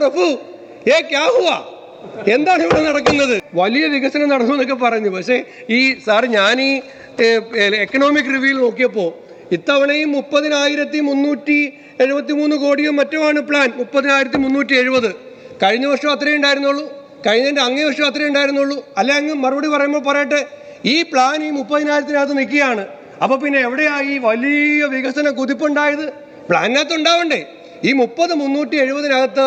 പ്രഭു ഏ ക്യാ ഹുവാ? എന്താണ് ഇവിടെ നടക്കുന്നത്? വലിയ വികസനം നടന്നു എന്നൊക്കെ പറഞ്ഞു. പക്ഷേ ഈ സാർ ഞാൻ ഈ എക്കണോമിക് റിവ്യൂയിൽ നോക്കിയപ്പോൾ ഇത്തവണയും മുപ്പതിനായിരത്തി മുന്നൂറ്റി എഴുപത്തി മൂന്ന് കോടിയോ മറ്റോ ആണ് പ്ലാൻ മുപ്പതിനായിരത്തി മുന്നൂറ്റി എഴുപത് കഴിഞ്ഞ വർഷം അത്രേ ഉണ്ടായിരുന്നുള്ളൂ. കഴിഞ്ഞതിന്റെ അങ്ങേ വർഷം അത്രേ ഉണ്ടായിരുന്നുള്ളൂ. അല്ലെ അങ്ങ് മറുപടി പറയുമ്പോൾ പറയട്ടെ ഈ പ്ലാൻ ഈ മുപ്പതിനായിരത്തിനകത്ത് നിൽക്കുകയാണ്. അപ്പോൾ പിന്നെ എവിടെയാണ് ഈ വലിയ വികസന കുതിപ്പുണ്ടായത്? പ്ലാനിനകത്ത് ഉണ്ടാവണ്ടേ ഈ മുപ്പത് മുന്നൂറ്റി എഴുപതിനകത്ത്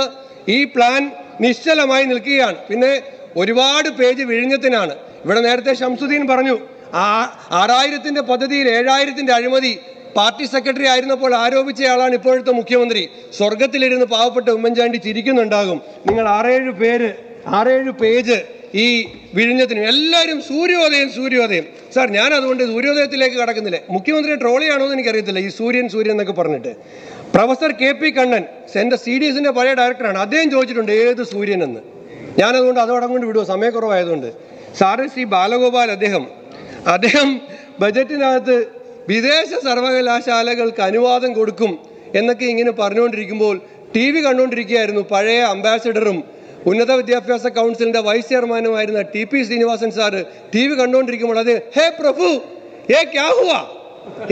ഈ പ്ലാൻ നിശ്ചലമായി നിൽക്കുകയാണ്. പിന്നെ ഒരുപാട് പേജ് വിഴിഞ്ഞത്തിനാണ്. ഇവിടെ നേരത്തെ ഷംസുദ്ദീൻ പറഞ്ഞു ആ ആറായിരത്തിന്റെ പദ്ധതിയിൽ ഏഴായിരത്തിന്റെ അഴിമതി പാർട്ടി സെക്രട്ടറി ആയിരുന്നപ്പോൾ ആരോപിച്ചയാളാണ് ഇപ്പോഴത്തെ മുഖ്യമന്ത്രി. സ്വർഗത്തിലിരുന്ന് പാവപ്പെട്ട ഉമ്മൻചാണ്ടി ചിരിക്കുന്നുണ്ടാകും. നിങ്ങൾ ആറേഴ് പേര് ആറേഴ് പേജ് ഈ വിഴിഞ്ഞത്തിന്. എല്ലാവരും സൂര്യോദയം സൂര്യോദയം. സാർ ഞാൻ അതുകൊണ്ട് സൂര്യോദയത്തിലേക്ക് കടക്കുന്നില്ല. മുഖ്യമന്ത്രി ട്രോളിയാണോ എന്ന് എനിക്കറിയത്തില്ല ഈ സൂര്യൻ സൂര്യൻ എന്നൊക്കെ പറഞ്ഞിട്ട്. പ്രൊഫസർ കെ പി കണ്ണൻ എന്റെ സി ഡി എസിന്റെ പഴയ ഡയറക്ടറാണ്. അദ്ദേഹം ചോദിച്ചിട്ടുണ്ട് ഏത് സൂര്യനെന്ന്? ഞാനതുകൊണ്ട് അതോടം കൊണ്ട് വിടുക സമയക്കുറവായതുകൊണ്ട്. സാറ് ശ്രീ ബാലഗോപാൽ അദ്ദേഹം അദ്ദേഹം ബജറ്റിനകത്ത് വിദേശ സർവകലാശാലകൾക്ക് അനുവാദം കൊടുക്കും എന്നൊക്കെ ഇങ്ങനെ പറഞ്ഞുകൊണ്ടിരിക്കുമ്പോൾ ടി വി കണ്ടുകൊണ്ടിരിക്കുകയായിരുന്നു പഴയ അംബാസിഡറും ഉന്നത വിദ്യാഭ്യാസ കൗൺസിലിന്റെ vice ചെയർമാനുമായിരുന്ന T P Srinivasan sir T V കണ്ടുകൊണ്ടിരിക്കുമ്പോൾ അത് ഹേ പ്രഭു ഏ ക്യാ ഹുവാ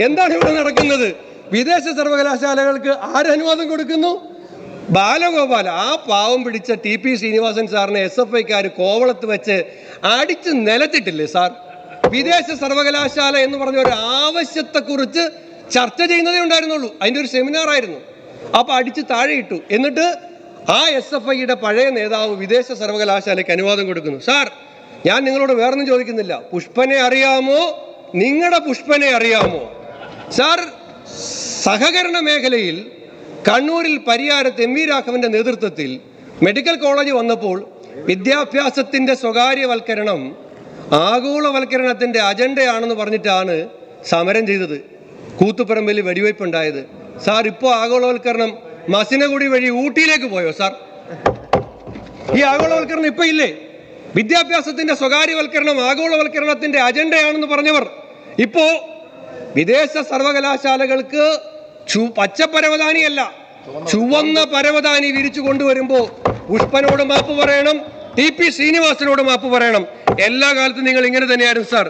എന്താണ് ഇവിടെ നടക്കുന്നത്? വിദേശ സർവകലാശാലകൾക്ക് ആരനുവാദം കൊടുക്കുന്നു? ബാലഗോപാൽ. ആ പാവം പിടിച്ച ടി പി ശ്രീനിവാസൻ സാറിനെ എസ് എഫ് ഐക്കാർ കോവളത്ത് വെച്ച് അടിച്ച് നിലത്തിട്ടില്ലേ സാർ? വിദേശ സർവകലാശാല എന്ന് പറഞ്ഞ ഒരു ആവശ്യത്തെക്കുറിച്ച് ചർച്ച ചെയ്യുന്നതേ ഉണ്ടായിരുന്നുള്ളൂ. അതിന്റെ ഒരു സെമിനാർ ആയിരുന്നു. അപ്പൊ അടിച്ച് താഴെ ഇട്ടു. എന്നിട്ട് ആ എസ് എഫ് ഐയുടെ പഴയ നേതാവ് വിദേശ സർവകലാശാലയ്ക്ക് അനുവാദം കൊടുക്കുന്നു. സാർ ഞാൻ നിങ്ങളോട് വേറൊന്നും ചോദിക്കുന്നില്ല. പുഷ്പനെ അറിയാമോ? നിങ്ങളുടെ പുഷ്പനെ അറിയാമോ? സാർ സഹകരണ മേഖലയിൽ കണ്ണൂരിൽ പരിയാരത്ത് എം വി രാഘവന്റെ നേതൃത്വത്തിൽ മെഡിക്കൽ കോളേജ് വന്നപ്പോൾ വിദ്യാഭ്യാസത്തിന്റെ സ്വകാര്യവൽക്കരണം ആഗോളവൽക്കരണത്തിന്റെ അജണ്ടയാണെന്ന് പറഞ്ഞിട്ടാണ് സമരം ചെയ്തത്. കൂത്തുപറമ്പിൽ വെടിവയ്പുണ്ടായത് സാർ ഇപ്പോൾ ആഗോളവൽക്കരണം മസിനഗുടി വഴി ഊട്ടിയിലേക്ക് പോയോ സാർ? ഈ ആഗോളവൽക്കരണം ഇപ്പൊ ഇല്ലേ? വിദ്യാഭ്യാസത്തിന്റെ സ്വകാര്യവൽക്കരണം ആഗോളവൽക്കരണത്തിന്റെ അജണ്ടയാണെന്ന് പറഞ്ഞവർ ഇപ്പോ വിദേശ സർവകലാശാലകൾക്ക് പച്ച പരവതാനിയല്ല ചുവന്ന പരവതാനി വിരിച്ചു കൊണ്ടുവരുമ്പോ പുഷ്പനോട് മാപ്പ് പറയണം ടി പി ശ്രീനിവാസനോട് മാപ്പ് പറയണം. എല്ലാ കാലത്തും നിങ്ങൾ ഇങ്ങനെ തന്നെയായിരുന്നു സാർ.